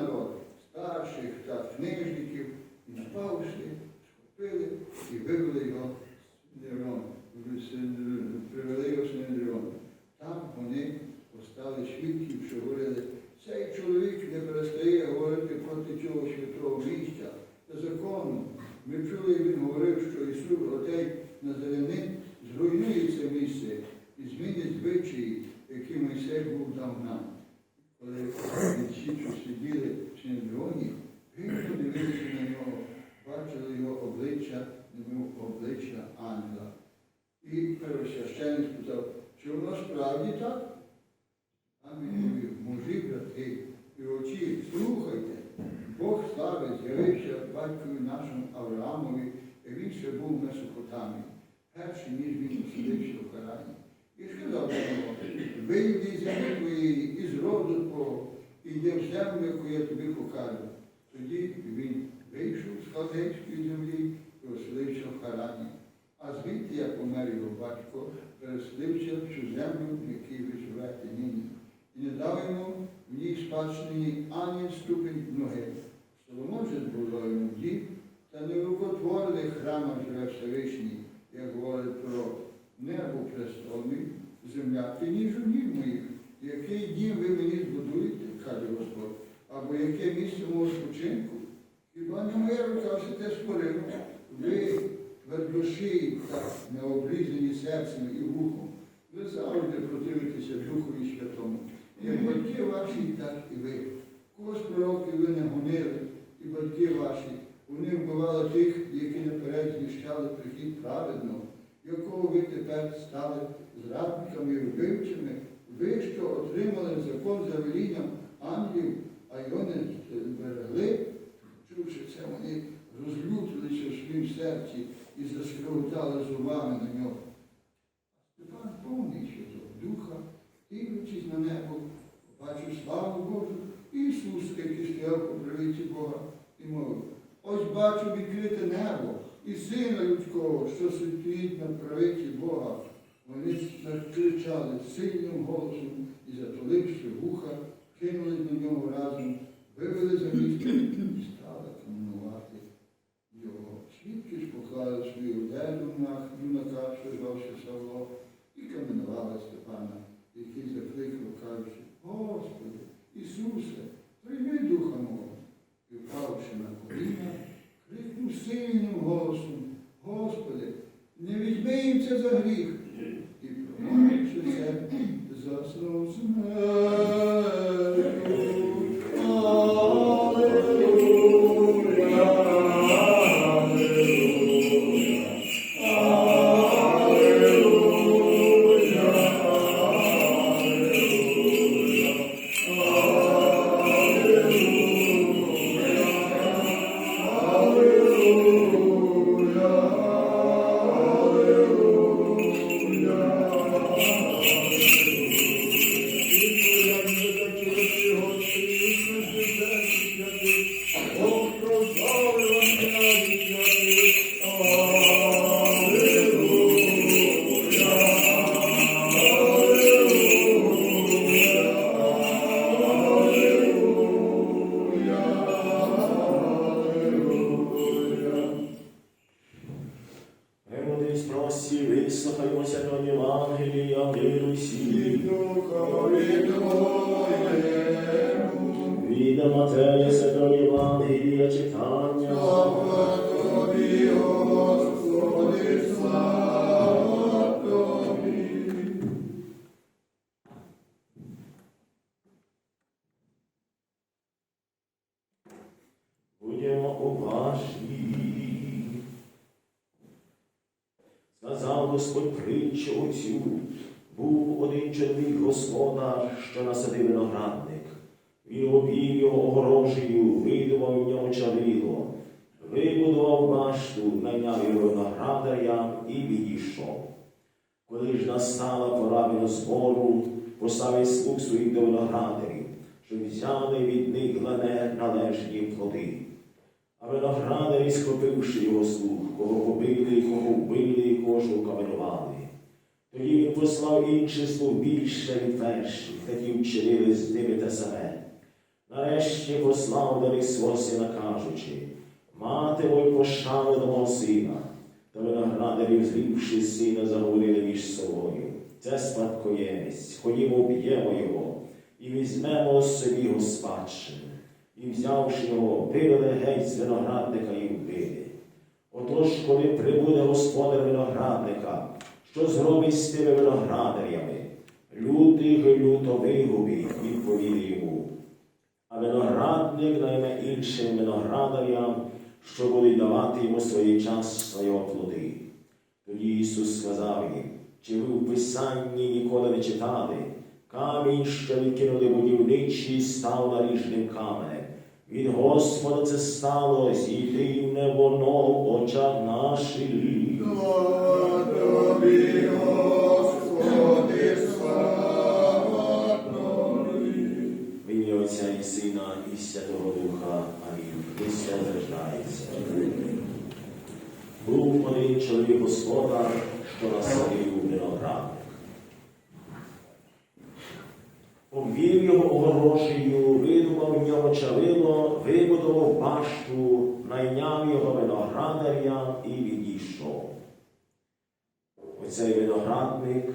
народ, старших та книжників, і напавши, схопили і вивели його з привели його з Нерон. Там вони постали свідків, що говорили, цей чоловік не перестає говорити проти цього святого місця та закону. Ми чули, він говорив, що Ісус, отей Назарянин, зруйнує це місце і змінить звичаї, які Мойсей був дав нам. Коли ті, що сиділи в Синедроні, гидко дивилися на нього, бачили його обличчя, немов обличчя ангела. І первосвященник сказав, чи воно справді так? А він говорив, мужі, брати, і очі, слухайте, Бог слави з'явився батькові нашому Авраамові, і він ще був в Месопотамії, перший, ніж він оселився в Харані. І сказав до нього, вийди з землі твоєї, і з роду твого, і йди в землю, яку я тобі покажу. Тоді він вийшов з халдейської землі і оселився в Харані. А звідти, як помер його батько, переселився в цю землю, в якій ви живете нині. І не дав йому в ній спадщині ані ступень ноги. Соломон же було йому дід, та не в рукотворених храмах живе Всевишній, як говорить про небо престолний, земля, ніж у ніг моїх. Який дім ви мені збудуєте, каже Господь, або яке місце мого спочинку? Хіба не моя рука все те створила? Ви твердошиї та необрізані серцем і вухом. Ви завжди противитеся Духові Святому. Як батьки ваші, так і ви. Когось пророків ви не гонили, і батьки ваші. Вони вбивали тих, які наперед знищали прихід праведного, якого ви тепер стали зрадниками і вбивцями, ви, що отримали закон за велінням ангелів, а його не зберегли, чувши це, вони розлютилися в своїм серці і заскриготали зубами на нього. Степан повний Святого Духа, дивлячись на небо, побачив славу Божу Ісуса, який стояв по правиці Бога, і мовив, ось бачу відкрите небо і сина людського, що стоїть на правиці Бога. Вони закричали сильним голосом і, затуливши вуха, кинули до нього разом, вивели за місто і стали каменувати його. Свідки ж поклали свою одежу на юнака, що звався Савло, і каменували Степана, який закликав, кажучи, Господи, Ісусе, прийми духа мого. І впавши на коліна, крикнув сильним голосом, Господи, не візьми їм це за гріх. Віруйся. Від Матея Святого читання. Будьмо уважні. Сказав Господь притчу оцю, був один чоловік господар, що насадив виноградник. Він обів його огорожею, видував в ньому чавило, вибудував башту, найняв його виноградарям і відійшов. Коли ж настала пора винозбору, поставив слуг своїх до виноградарів, щоб взяли від них лене належні плоди. А виноградарі, схопивши його слух, кого побили, кого вбили, кого ж укаменували. Тоді він послав інших слуг більше від перших, такі вчинили з ними те саме. Нарешті послав до них свого сина, кажучи, матимуть пошану до мого сина. Та виноградарі, зрівши сина, заговорили між собою. Це спадкоємець, ходімо, уб'ємо його, і візьмемо собі його спадщину. І взявши його, вивели геть з виноградника і вбили. Отож, коли прибуде господар виноградника, що зробить з тими виноградарями? Лютих люто вигубить, відповіли йому. А виноградник найме іншим виноградарям, що будуть давати йому своєчасно його плоди. Тоді Ісус сказав їм, чи ви в Писанні ніколи не читали? Камінь, що відкинули будівничі, став наріжним каменем. Від Господа це сталося, і дивне воно в очах наших. Тобі, Господи, слава. В ім'я Отця і Сина, і Святого Духа. Амінь. Христос рождається. Був один чоловік господар, що насадив виноградник. Обвів його видумав в ньому чавило, вибудував башту, найняв його виноградаря і відійшов. Оцей виноградник,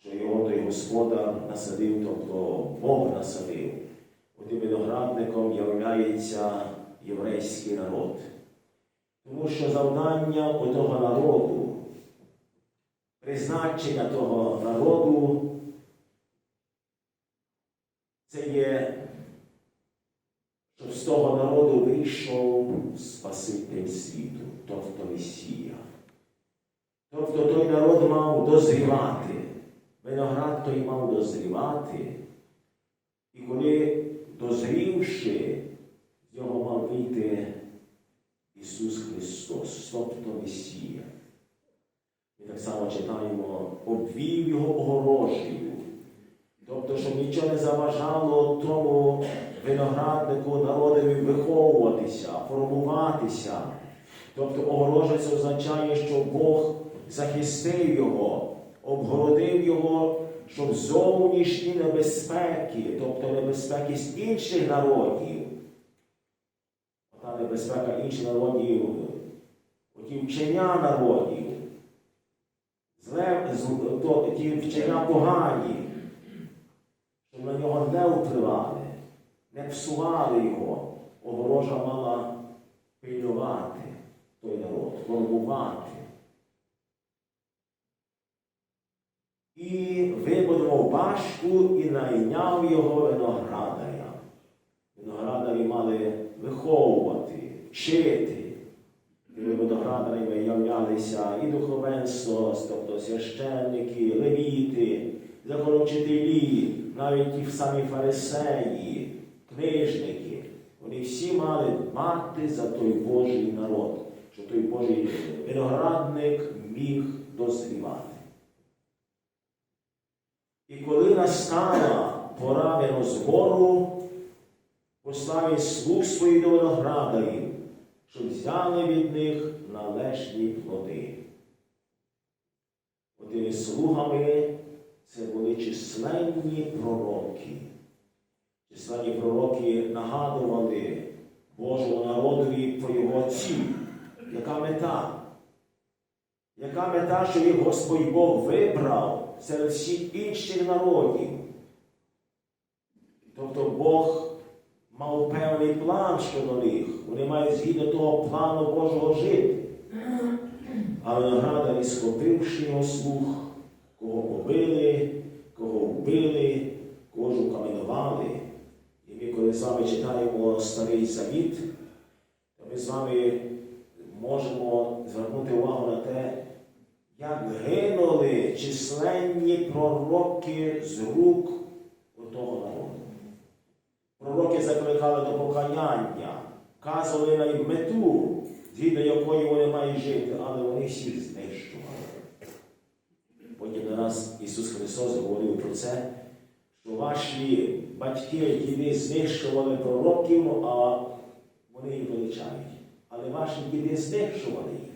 що його той господар насадив, тобто Бог насадив. Отим виноградником являється єврейський народ. Тому що завдання у того народу, призначення того народу, це є, з того народу вийшов Спаситель світу, тобто Месія. Тобто той народ мав дозрівати, виноград той мав дозрівати, і коли дозрівши, з нього мав вийти Ісус Христос, тобто Месія. Ми так само читаємо, обвів його огорожею. Тобто, щоб нічого не заважало тому винограднику народові виховуватися, формуватися. Тобто огорожа це означає, що Бог захистив його, обгородив його, щоб зовнішні небезпеки, тобто небезпеки з інших народів, та небезпека інших народів, оті вчення народів, зле, ті вчення погані, на нього не впливали, не псували його. Огорожа мала пильнувати той народ, формувати. І вибудував башку і найняв його виноградаря. Виноградарі мали виховувати, вчити. І виноградарями являлися і духовенство, тобто священники, левіти, законовчителі, навіть ті самі фарисеї, книжники. Вони всі мали дбати за той Божий народ, щоб той Божий виноградник міг дозрівати. І коли настала пора винозбору, поставив слуг своїх до виноградарів, щоб взяли від них належні плоди. Отими слугами це були численні пророки. Численні пророки нагадували Божому народові про його ціль. Яка мета? Яка мета, що їх Господь Бог вибрав серед всіх інших народів? Тобто Бог мав певний план щодо них. Вони мають згідно того плану Божого жити. А виноградарі, схопивши його слух, кого побили, кого вбили, кого ж укаменували. І ми, коли з вами читаємо Старий Завіт, то ми з вами можемо звернути увагу на те, як гинули численні пророки з рук того народу. Пророки закликали до покаяння, вказували на їм мету, згідно якої вони мають жити, але вони всіх знищували. Потім на нас Ісус Христос говорив про це, що ваші батьки, діди знищували пророків, а вони їх величають. Але ваші діди знищували їх.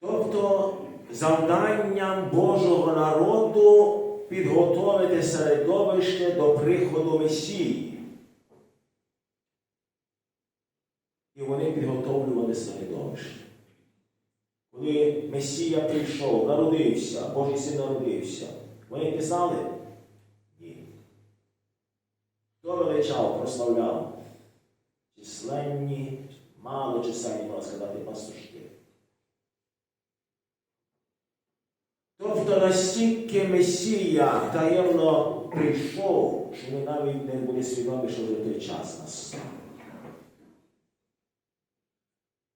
Тобто завданням Божого народу підготовити середовище до приходу Месії. І вони підготовлювали середовище. Коли Месія прийшов, народився, Божий син народився, вони писали? Ні. Хто величав, прославляв? Численні, мало численні, можна сказати, пастушки. Тобто настільки Месія таємно прийшов, що ми навіть не були свідомі, що вже той час настав.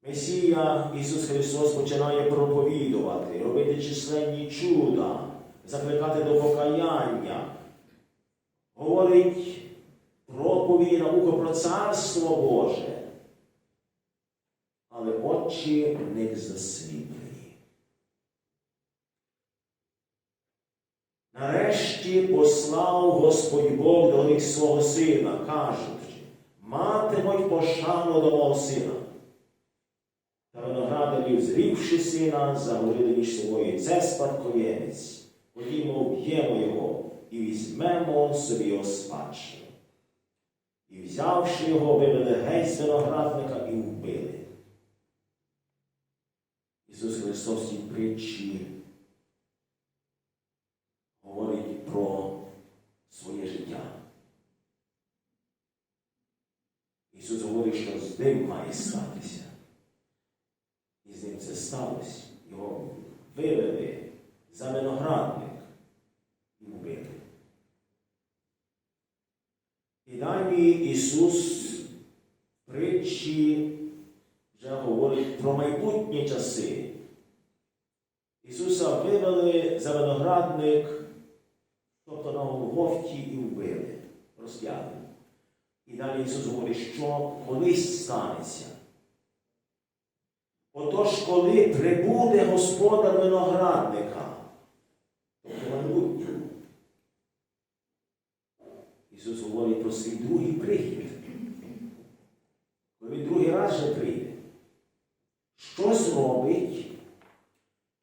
Месія Ісус Христос починає проповідувати, робити численні чуда, закликати до покаяння, говорить проповіді науку про Царство Боже. Але очі в них засліплені. Нарешті послав Господь Бог до них свого сина, кажучи, матимуть пошану до мого сина. Виноградарів, зрівши сина, заговорили між собою, це спадкоємець, ходімо, вб'ємо його і візьмемо собі його спадщину. І взявши його, вивели геть з виноградника і вбили. Ісус Христос цій притчі говорить про своє життя. Ісус говорить, що з ним має статися. Сталося. Його вивели за виноградник і вбили. І далі Ісус притчі вже говорить про майбутні часи. Ісуса вивели за виноградник, тобто на Голгофті і вбили, розп'яли. І далі Ісус говорить, що колись станеться. Коли прибуде господар виноградника, тобто Ісус говорить про свій другий прихід. Коли він другий раз вже прийде, що зробить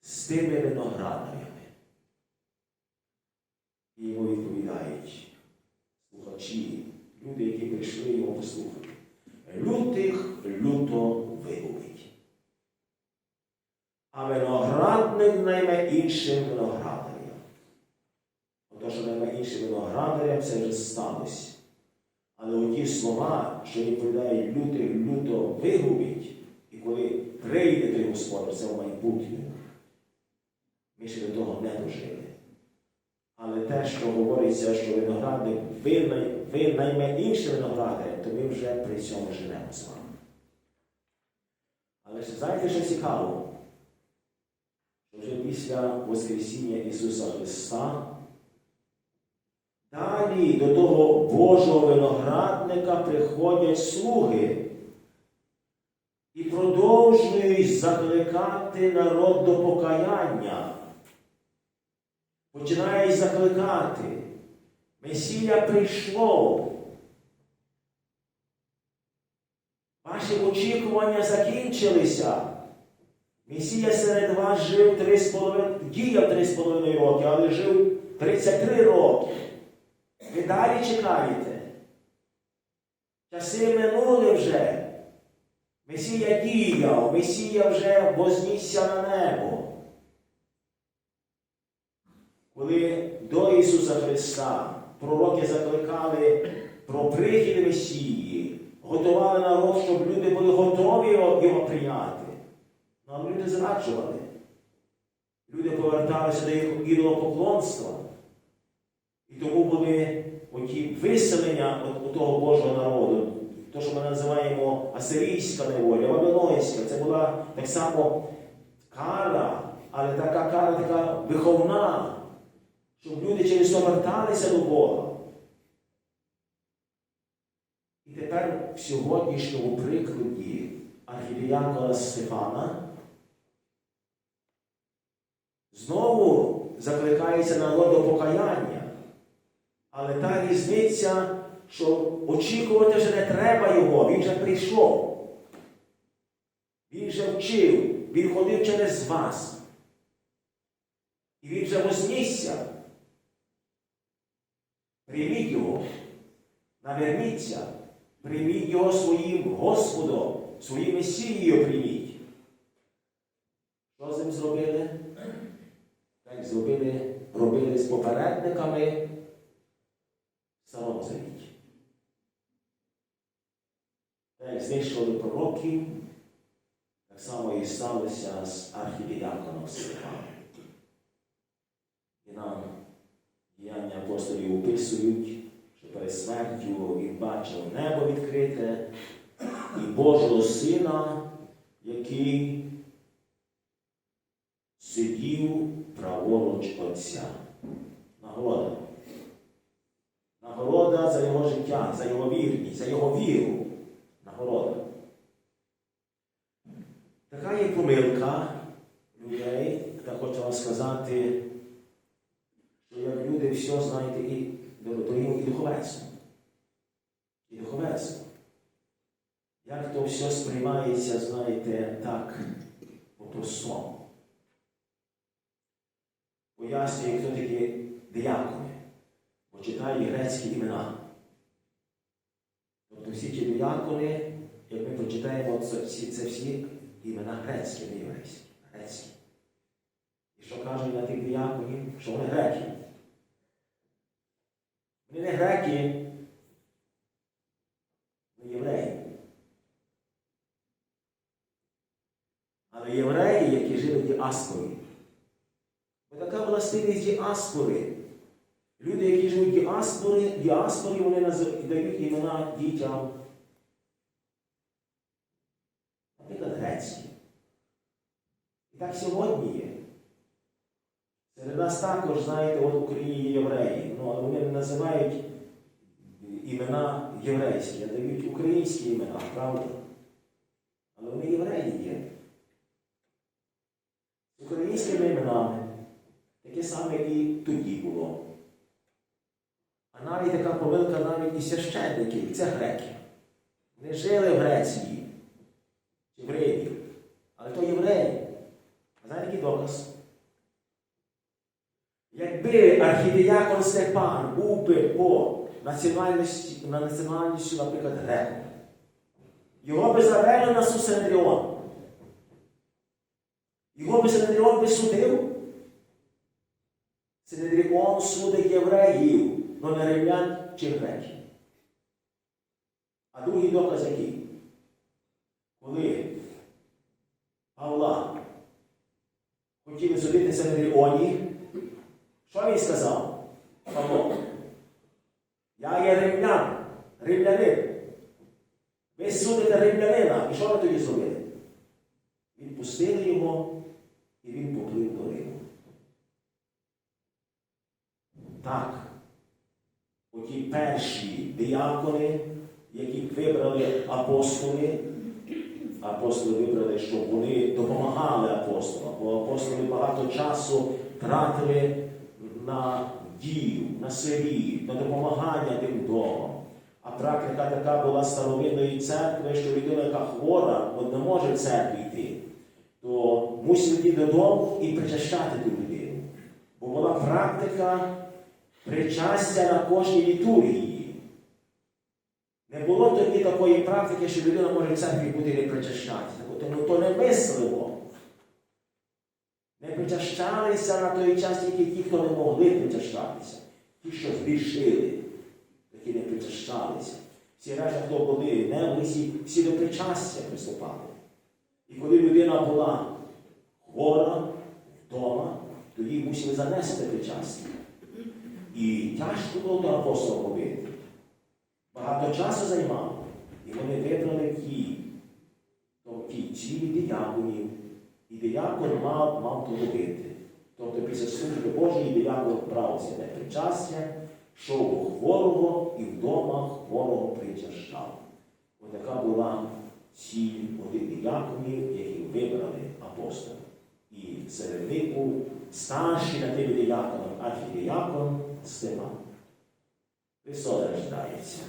з тими виноградарями? І йому відповідають слухачі, люди, які прийшли його послухати. Лютих люто вигубить. А виноградник найме іншим виноградарям. Отож, що найме іншим виноградарям, це вже сталося. Але оті слова, що відповідають лютих люто вигубить, і коли прийде той Господар, це в майбутньому. Ми ще до того не дожили. Але те, що говориться, що виноградник ви, най- ви найме іншим виноградарем, то ми вже при цьому живемо з вами. Але ж знаєте, що цікаво? Вже після Воскресіння Ісуса Христа далі до того Божого виноградника приходять слуги і продовжують закликати народ до покаяння. Починають закликати. Месія прийшло. Ваші очікування закінчилися. Месія серед вас жив 3,5, діяв 3,5 роки, але жив 33 роки. Ви далі чекаєте. Часи минули вже. Месія діяв, Месія вже вознісся на небо. Коли до Ісуса Христа пророки закликали про прихід Месії, готували народ, щоб люди були готові його прийняти. Але люди зраджували. Люди поверталися до ідолопоклонства. І тому були оті виселення от, того Божого народу, то, що ми називаємо асирійська неволя, Вавилонська, це була так само кара, але така кара, така виховна, щоб люди через то верталися до Бога. І тепер в сьогоднішньому прикладі архідіякона Стефана знову закликається народ до покаяння. Але та різниця, що очікувати вже не треба його, він вже прийшов. Він вже вчив, він ходив через вас. І він вже вознісся. Прийміть його, наверніться, прийміть його своїм Господом, своїм Месією прийміть. Що з ним зробили? Зробили, робили з попередниками в Старому Завіті. Так знищили пророків, так само і сталося з архідіяконом Стефаном. І нам діяння апостолів описують, що перед смертю він бачив небо відкрите і Божого Сина, який сидів праворуч Отця. Нагорода. Нагорода за його життя, за його вірність, за його віру. Нагорода. Така є помилка людей, та хочу вам сказати, що як люди все знаєте і, то і духовенство. І духовенство. Як то все сприймається, знаєте, так, по-простому. Пояснює, хто такі диякони, бо читаю грецькі імена. Тобто всі ті диякони, як ми прочитаємо, це всі, це всі імена грецькі, не єврейські, грецькі. І що кажуть на тих дияконів, що вони греки. Вони не греки, вони євреї. Але євреї, які жили в діаспорі, така властивість діаспори. Люди, які живуть в діаспорі, вони дають імена дітям. Наприклад, грецькі. І так сьогодні є. Серед нас також, знаєте, от в Україні євреї, ну, але вони не називають імена єврейські, а дають українські імена, правда? Але вони євреї є. З українськими іменами. Таке саме і тоді було. А навіть така помилка навіть і священників, і це греки. Вони жили в Греції, чи в Римі, але то євреї. А знаєте, який доказ? Якби архідіякон Степан був би по національності, на національності, наприклад, греком, його би завели на Сусендріон. Його би Синедріон би судив. Синедріон судить євреїв, но не римлян чи греків. А другий доказ який? Коли Павла хотіли судити Синедріоні, що він сказав? Павло? Я є римлян, римлянин. Ви судите римлянина. І що ви тоді зробили? Відпустили його, і він поплив до Риму. Так, оті перші диякони, яких вибрали апостоли, апостоли вибрали, щоб вони допомагали апостолам, бо апостоли багато часу тратили на дію, на селі, на допомагання тим домам. А практика така була старовинної церкви, що людина, яка хвора, от не може в церкві йти, то мусив йти додому і причащати ту людину. Бо була практика причастя на кожній літургії. Не було тоді такої практики, що людина може в церкві бути не причащати. Тому то не мислило. Не причащалися на той час тільки ті, хто не могли причащатися. Ті, що згрішили, такі не причащалися. Всі решта, хто були не всі, всі до причастя приступали. І коли людина була хвора вдома, то їй мусили занести причастя. І тяжко було до апостола побити. Багато часу займало. І вони вибрали тобто ті цілі дияконів. І диякон мав, мав робити. Тобто після служби Божої диякон брав себе причастя, йшов хворого і вдома хворого причащав. Ось така була ціль одних дияконів, які вибрали апостоли. І серед них був старший над тими дияконом, архідиякон Степан. Христос рождається.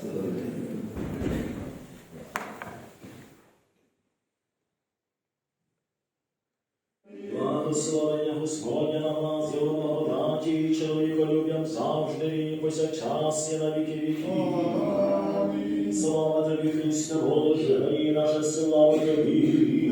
Благословення Господня на нас, його благодаті, і чоловіколюбям завжди і повсякчас і на віки віків. Слава тобі, Христе Боже, і наша слава тобі.